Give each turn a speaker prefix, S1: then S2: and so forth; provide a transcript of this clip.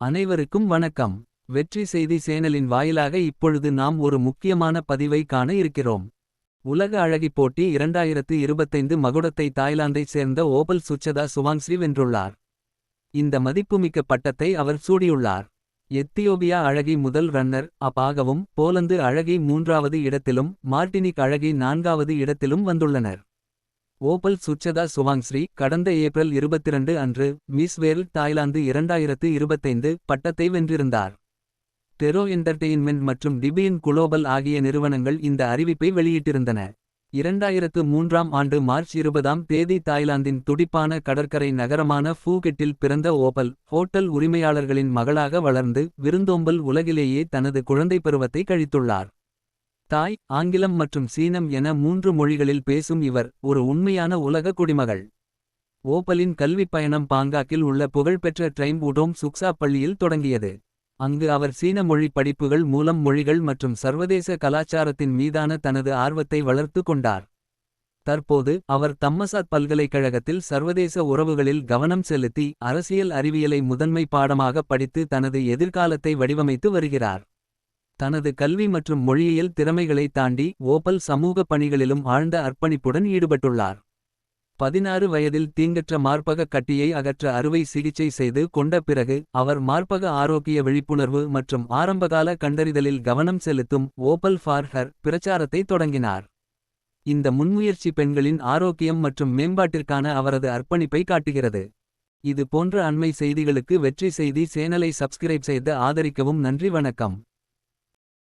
S1: அனைவருக்கும் வணக்கம். வெற்றி செய்தி சேனலின் வாயிலாக இப்பொழுது நாம் ஒரு முக்கியமான பதிவை காண இருக்கிறோம். உலக அழகி போட்டி இரண்டாயிரத்து இருபத்தைந்து மகுடத்தை தாய்லாந்தைச் சேர்ந்த ஓபல் சுச்சதா சுவாங்ஸ்ரீ வென்றுள்ளார். இந்த மதிப்புமிக்க பட்டத்தை அவர் சூடியுள்ளார். எத்தியோபியா அழகி முதல் ரன்னர் அப் ஆகவும் போலந்து அழகி மூன்றாவது இடத்திலும் மார்டினிக் அழகி நான்காவது இடத்திலும் வந்துள்ளனர். ஓபல் சுச்சதா சுவாங்ஸ்ரீ கடந்த ஏப்ரல் 22 அன்று மிஸ் வேர்ல்ட் தாய்லாந்து இரண்டாயிரத்து இருபத்தைந்து பட்டத்தை வென்றிருந்தார். டெரோ என்டர்டெயின்மெண்ட் மற்றும் டிபியின் குளோபல் ஆகிய நிறுவனங்கள் இந்த அறிவிப்பை வெளியிட்டிருந்தன. இரண்டாயிரத்து மூன்றாம் ஆண்டு மார்ச் இருபதாம் தேதி தாய்லாந்தின் துடிப்பான கடற்கரை நகரமான ஃபூகெட்டில் பிறந்த ஓபல் ஹோட்டல் உரிமையாளர்களின் மகளாக வளர்ந்து விருந்தோம்பல் உலகிலேயே தனது குழந்தை பருவத்தை கழித்துள்ளார். தாய் ஆங்கிலம் மற்றும் சீனம் என மூன்று மொழிகளில் பேசும் இவர் ஒரு உண்மையான உலக குடிமகள். ஓபலின் கல்விப் பயணம் பாங்காக்கில் உள்ள புகழ்பெற்ற ட்ரைம் உடோம் சுக்சா பள்ளியில் தொடங்கியது. அங்கு அவர் சீன மொழி படிப்புகள் மூலம் மொழிகள் மற்றும் சர்வதேச கலாச்சாரத்தின் மீதான தனது ஆர்வத்தை வளர்த்து கொண்டார். தற்போது அவர் தம்மசாத் பல்கலைக்கழகத்தில் சர்வதேச உறவுகளில் கவனம் செலுத்தி அரசியல் அறிவியலை முதன்மை பாடமாக படித்து தனது எதிர்காலத்தை வடிவமைத்து வருகிறார். தனது கல்வி மற்றும் மொழியியல் திறமைகளை தாண்டி ஓபல் சமூக பணிகளிலும் ஆழ்ந்த அர்ப்பணிப்புடன் ஈடுபட்டுள்ளார். பதினாறு வயதில் தீங்கற்ற மார்பக கட்டியை அகற்ற அறுவை சிகிச்சை செய்து கொண்ட பிறகு அவர் மார்பக ஆரோக்கிய விழிப்புணர்வு மற்றும் ஆரம்பகால கண்டறிதலில் கவனம் செலுத்தும் ஓபல் ஃபார் ஹர் பிரச்சாரத்தை தொடங்கினார். இந்த முன்முயற்சி பெண்களின் ஆரோக்கியம் மற்றும் மேம்பாட்டிற்கான அவரது அர்ப்பணிப்பை காட்டுகிறது. இது போன்ற அண்மை செய்திகளுக்கு வெற்றி செய்தி சேனலை சப்ஸ்கிரைப் செய்து ஆதரிக்கவும் நன்றி வணக்கம்.